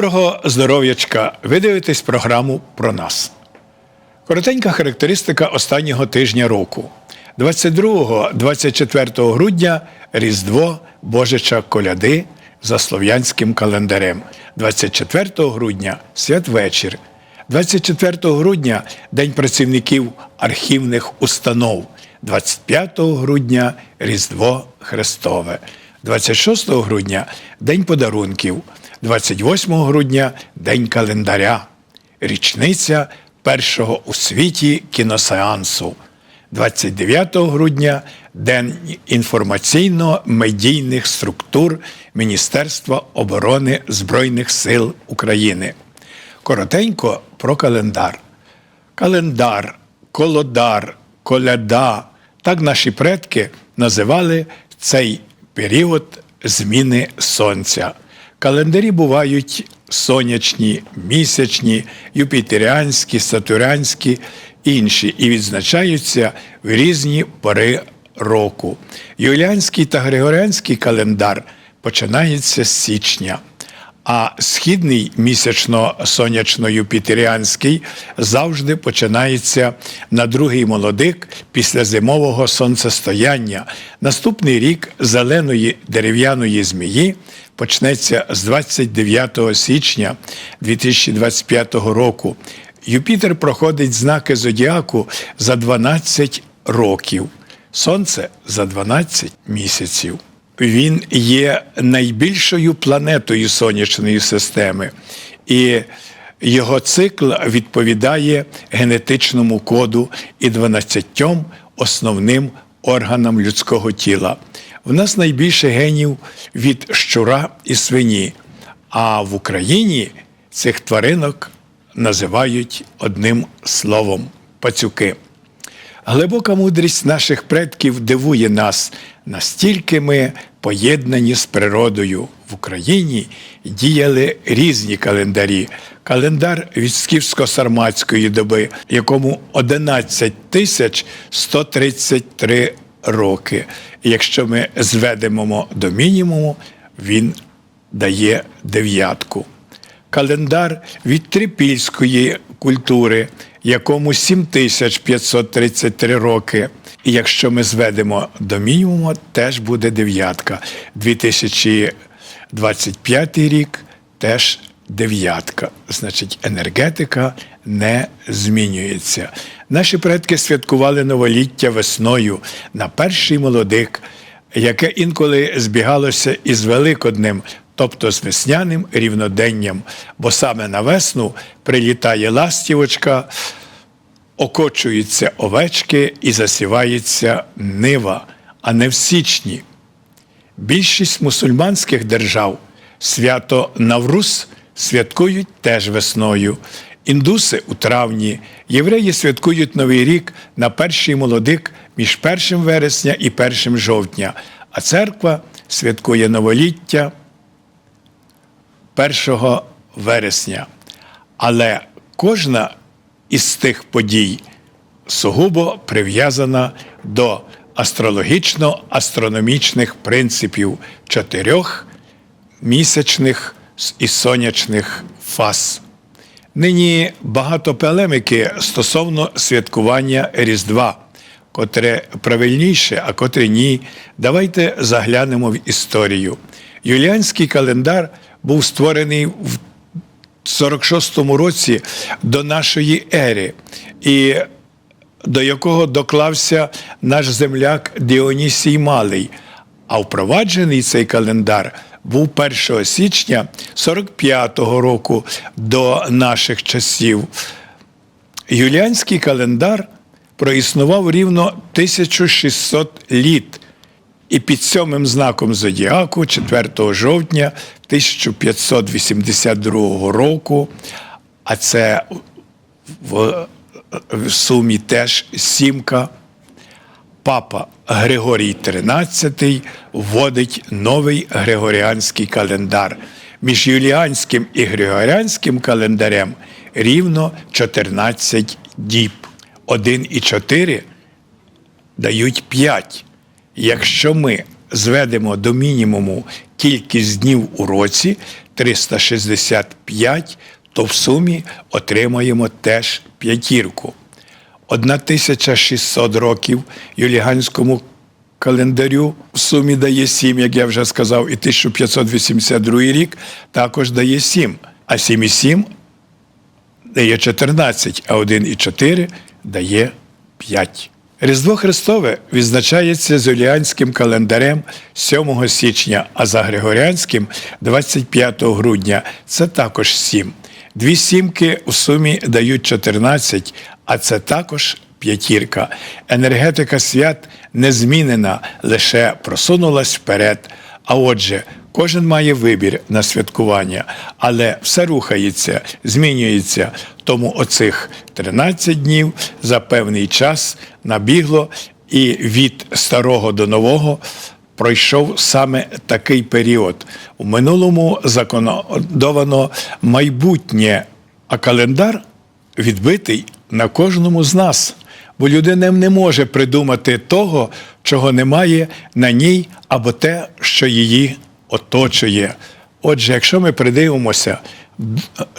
Доброго здоров'ячка! Ви дивитесь програму про нас. Коротенька характеристика останнього тижня року. 22-24 грудня Різдво Божича Коляди за слов'янським календарем. 24 грудня святвечір. 24 грудня День працівників архівних установ. 25 грудня Різдво Христове. 26 грудня День подарунків. 28 грудня День календаря. Річниця першого у світі кіносеансу. 29 грудня День інформаційно-медійних структур Міністерства оборони Збройних сил України. Коротенько про календар. Календар, колодар, коляда так наші предки називали цей період зміни сонця. Календарі бувають сонячні, місячні, юпітеріанські, сатурянські, інші і відзначаються в різні пори року. Юліанський та Григоріанський календар починається з січня. А східний місячно-сонячно-юпітеріанський завжди починається на другий молодик після зимового сонцестояння. Наступний рік зеленої дерев'яної змії почнеться з 29 січня 2025 року. Юпітер проходить знаки зодіаку за 12 років, Сонце за 12 місяців. Він є найбільшою планетою сонячної системи, і його цикл відповідає генетичному коду і 12 основним органам людського тіла. В нас найбільше генів від щура і свині, а в Україні цих тваринок називають одним словом пацюки. Глибока мудрість наших предків дивує нас, настільки ми поєднані з природою. В Україні діяли різні календарі. Календар від скіфсько-сарматської доби, якому 11 тисяч 133 роки. Якщо ми зведемо до мінімуму, він дає дев'ятку. Календар від трипільської культури, якому 7533 роки. І якщо ми зведемо до мінімуму, теж буде дев'ятка. 2025 рік теж дев'ятка. Значить, енергетика не змінюється. Наші предки святкували новоліття весною на перший молодик, яке інколи збігалося із Великоднем, тобто з весняним рівноденням, бо саме на весну прилітає ластівочка, окочуються овечки і засівається нива, а не в січні. Більшість мусульманських держав свято Навруз святкують теж весною. Індуси у травні, євреї святкують Новий рік на перший молодик між 1 вересня і 1 жовтня, а церква святкує новоліття 1 вересня. Але кожна із тих подій сугубо прив'язана до астрологічно-астрономічних принципів чотирьох місячних і сонячних фаз. Нині багато полемики стосовно святкування Різдва, котре правильніше, а котре ні. Давайте заглянемо в історію. Юліанський календар був створений в 46-му році до нашої ери, і до якого доклався наш земляк Діонісій Малий. А впроваджений цей календар був 1 січня 45-го року до наших часів. Юліанський календар проіснував рівно 1600 літ. І під сьомим знаком Зодіаку, 4 жовтня 1582 року, а це в, сумі теж сімка, папа Григорій XIII вводить новий григоріанський календар. Між юліанським і григоріанським календарем рівно 14 діб. 1 і 4 дають 5. Якщо ми зведемо до мінімуму кількість днів у році, 365, то в сумі отримаємо теж п'ятірку. 1600 років юліганському календарю в сумі дає 7, як я вже сказав, і 1582 рік також дає 7. А 7 і 7 дає 14, а 1 і 4 дає 5. Різдво Христове відзначається з юліанським календарем 7 січня, а за Григоріанським 25 грудня. Це також 7. Дві сімки в сумі дають 14, а це також п'ятірка. Енергетика свят не змінена, лише просунулась вперед. А отже, кожен має вибір на святкування, але все рухається, змінюється. Тому оцих 13 днів за певний час набігло, і від старого до нового пройшов саме такий період. У минулому законодовано майбутнє, а календар відбитий на кожному з нас. Бо людина не може придумати того, чого немає на ній, або те, що її оточує. Отже, якщо ми придивимося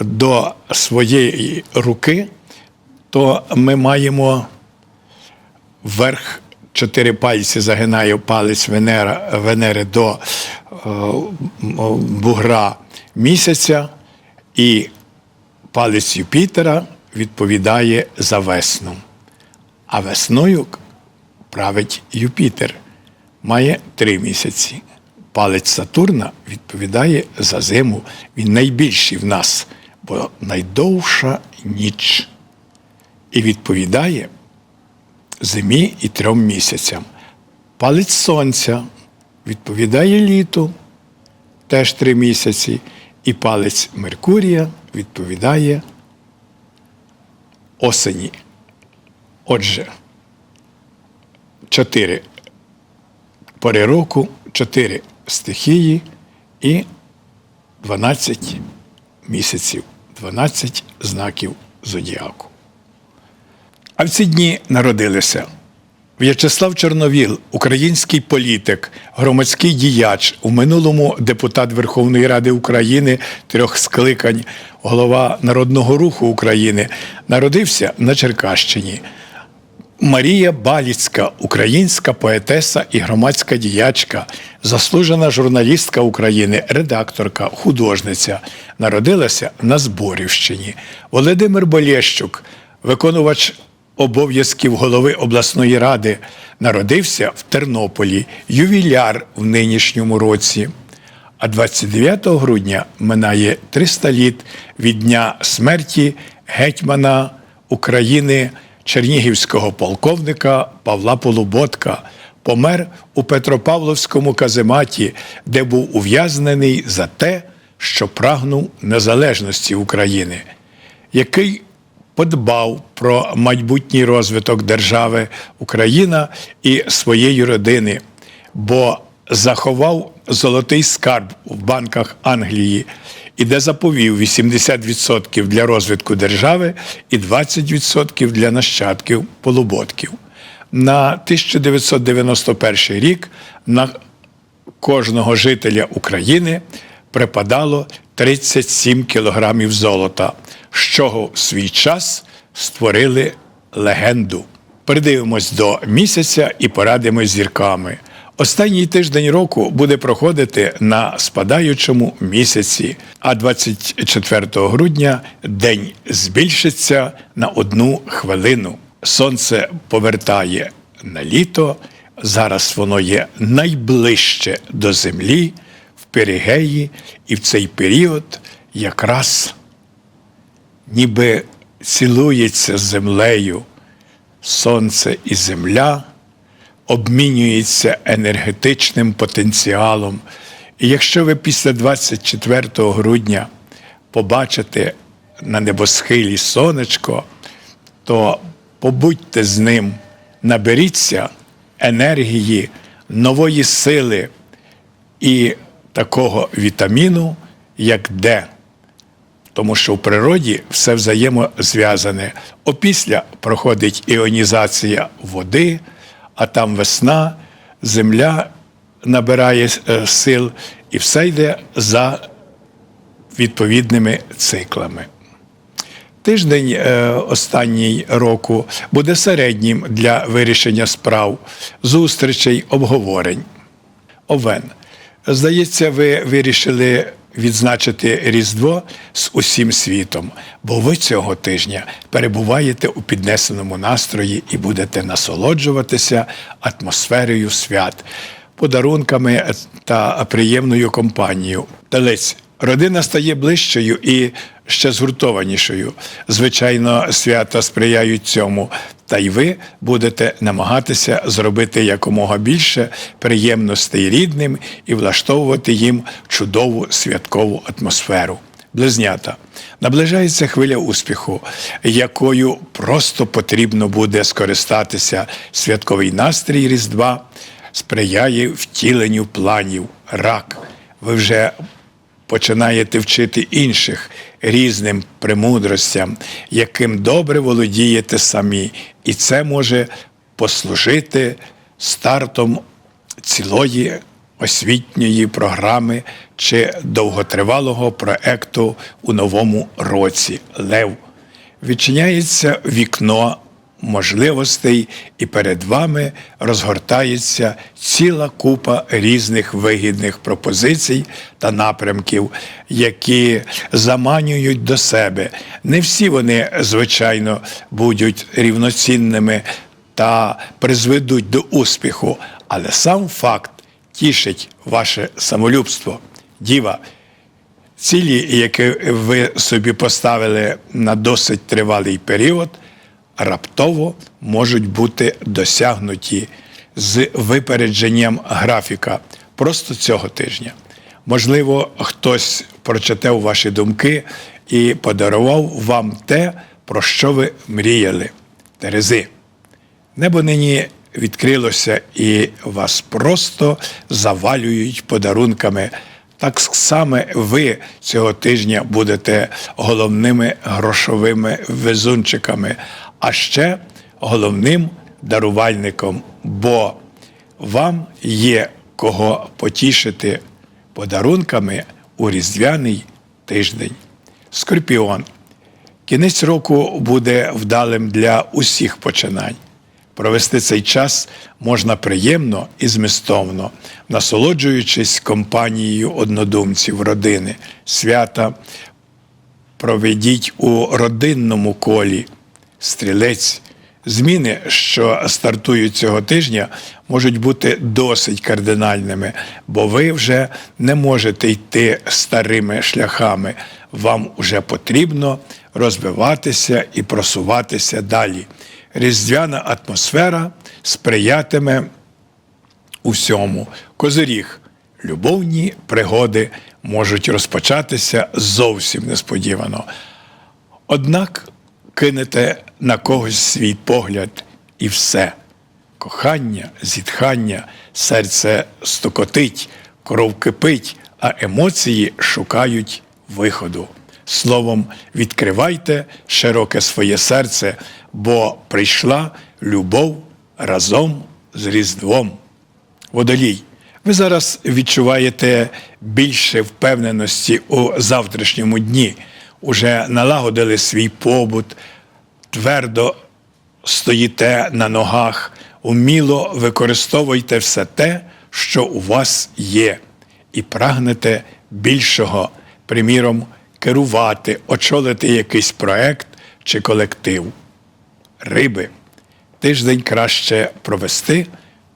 до своєї руки, то ми маємо вверх чотири пальці загинає палець Венера, Венери до е, бугра місяця, і палець Юпітера відповідає за весну. А весною править Юпітер, має три місяці. Палець Сатурна відповідає за зиму. Він найбільший в нас, бо найдовша ніч. І відповідає зимі і трьом місяцям. Палець сонця відповідає літу, теж три місяці, і палець Меркурія відповідає осені. Отже, чотири пори року, чотири стихії і 12 місяців, 12 знаків зодіаку. А в ці дні народилися В'ячеслав Чорновіл, український політик, громадський діяч, у минулому депутат Верховної Ради України трьох скликань, голова Народного руху України, народився на Черкащині. Марія Баліцька, українська поетеса і громадська діячка, заслужена журналістка України, редакторка, художниця, народилася на Зборівщині. Володимир Болєщук, виконувач обов'язків голови обласної ради, народився в Тернополі, ювіляр в нинішньому році. А 29 грудня минає 300 літ від дня смерті гетьмана України чернігівського полковника Павла Полуботка. Помер у Петропавловському казематі, де був ув'язнений за те, що прагнув незалежності України, який подбав про майбутній розвиток держави Україна і своєї родини, бо заховав золотий скарб в банках Англії, і де заповів 80% для розвитку держави і 20% для нащадків полуботків. На 1991 рік на кожного жителя України припадало 37 кілограмів золота, з чого в свій час створили легенду. Придивимось до місяця і порадимось зірками. Останній тиждень року буде проходити на спадаючому місяці, а 24 грудня день збільшиться на одну хвилину. Сонце повертає на літо. Зараз воно є найближче до землі в перигеї, і в цей період якраз ніби цілується землею сонце і земля обмінюється енергетичним потенціалом. І якщо ви після 24 грудня побачите на небосхилі сонечко, то побудьте з ним, наберіться енергії, нової сили і такого вітаміну, як Д. Тому що в природі все взаємозв'язане. Опісля проходить іонізація води а там весна, земля набирає е, сил, і все йде за відповідними циклами. Тиждень е, останній року буде середнім для вирішення справ, зустрічей, обговорень. Овен. Здається, ви вирішили відзначити Різдво з усім світом, бо ви цього тижня перебуваєте у піднесеному настрої і будете насолоджуватися атмосферою свят, подарунками та приємною компанією. Телець. Родина стає ближчою і ще згуртованішою. Звичайно, свята сприяють цьому. Та й ви будете намагатися зробити якомога більше приємностей рідним і влаштовувати їм чудову святкову атмосферу. Близнята. Наближається хвиля успіху, якою просто потрібно буде скористатися святковий настрій Різдва, сприяє втіленню планів, рак. Ви вже починаєте вчити інших різним премудростям, яким добре володієте самі, і це може послужити стартом цілої освітньої програми чи довготривалого проекту у новому році Лев. Відчиняється вікно можливостей, і перед вами розгортається ціла купа різних вигідних пропозицій та напрямків, які заманюють до себе. Не всі вони, звичайно, будуть рівноцінними та призведуть до успіху, але сам факт тішить ваше самолюбство. Діва. Цілі, які ви собі поставили на досить тривалий період, раптово можуть бути досягнуті з випередженням графіка просто цього тижня. Можливо, хтось прочитав ваші думки і подарував вам те, про що ви мріяли. Терези. Небо нині відкрилося і вас просто завалюють подарунками. Так само ви цього тижня будете головними грошовими везунчиками, а ще головним дарувальником, бо вам є кого потішити подарунками у різдвяний тиждень. Скорпіон. Кінець року буде вдалим для усіх починань. Провести цей час можна приємно і змістовно, насолоджуючись компанією однодумців, родини, свята. Проведіть у родинному колі стрілець. Зміни, що стартують цього тижня, можуть бути досить кардинальними, бо ви вже не можете йти старими шляхами. Вам вже потрібно розвиватися і просуватися далі. Різдвяна атмосфера сприятиме усьому. Козиріг, любовні пригоди можуть розпочатися зовсім несподівано. Однак кинете на когось свій погляд і все. Кохання, зітхання, серце стукотить, кров кипить, а емоції шукають виходу. Словом, відкривайте широке своє серце, бо прийшла любов разом з Різдвом. Водолій, ви зараз відчуваєте більше впевненості у завтрашньому дні, уже налагодили свій побут, твердо стоїте на ногах, уміло використовуйте все те, що у вас є, і прагнете більшого, приміром, керувати, очолити якийсь проект чи колектив. Риби. Тиждень краще провести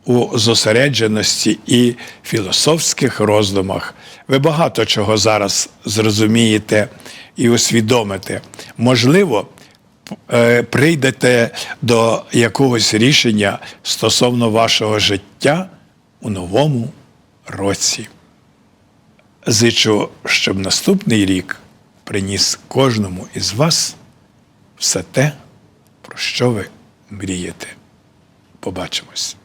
у зосередженості і філософських роздумах. Ви багато чого зараз зрозумієте і усвідомите. Можливо, е, прийдете до якогось рішення стосовно вашого життя у новому році. Зичу, щоб наступний рік приніс кожному із вас все те, про що ви мрієте. Побачимось.